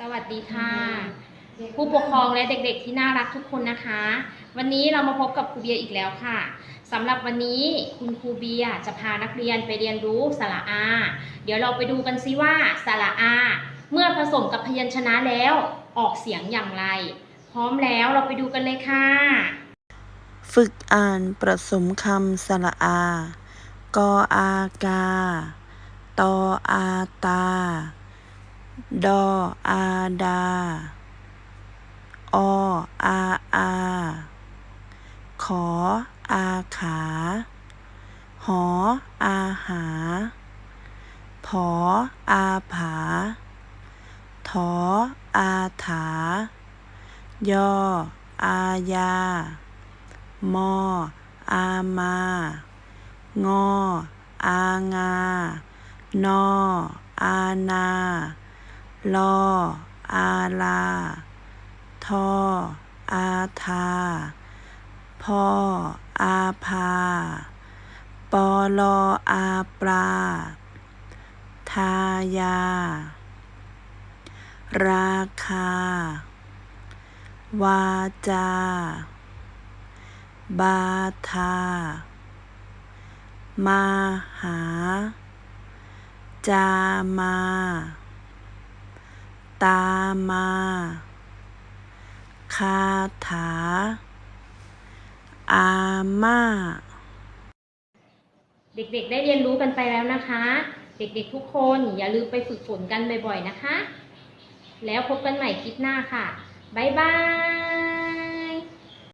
สวัสดีค่ะ ผู้ปกครองและเด็กๆที่น่ารักทุกคนนะคะ วันนี้เรามาพบกับครูเบียร์อีกแล้วค่ะสำหรับวันนี้คุณครูเบียร์จะพานักเรียนไปเรียนรู้สระอา เดี๋ยวเราไปดูกันซิว่าสระอา เมื่อผสมกับพยัญชนะแล้วออกเสียงอย่างไร พร้อมแล้วเราไปดูกันเลยค่ะ ฝึกอ่านประสมคำสระอา กออากา ตออาตา ดออาดา ออาอา ขออาขา หออาหา ผออาผา ถออาถา ยออายา มออามา งอ อางา นอ อานา ลอ อาลา ทอ อาทา พอ อาพาปอลออาปลา ทายา ราคา วาจา บาทา มาหา จามา ตามา คาถา อาม่า เด็กๆ ได้เรียนรู้กันไปแล้วนะคะ เด็กๆ ทุกคนอย่าลืมไปฝึกฝนกันบ่อยๆ นะคะ แล้วพบกันใหม่คลิปหน้าค่ะ บ๊ายบาย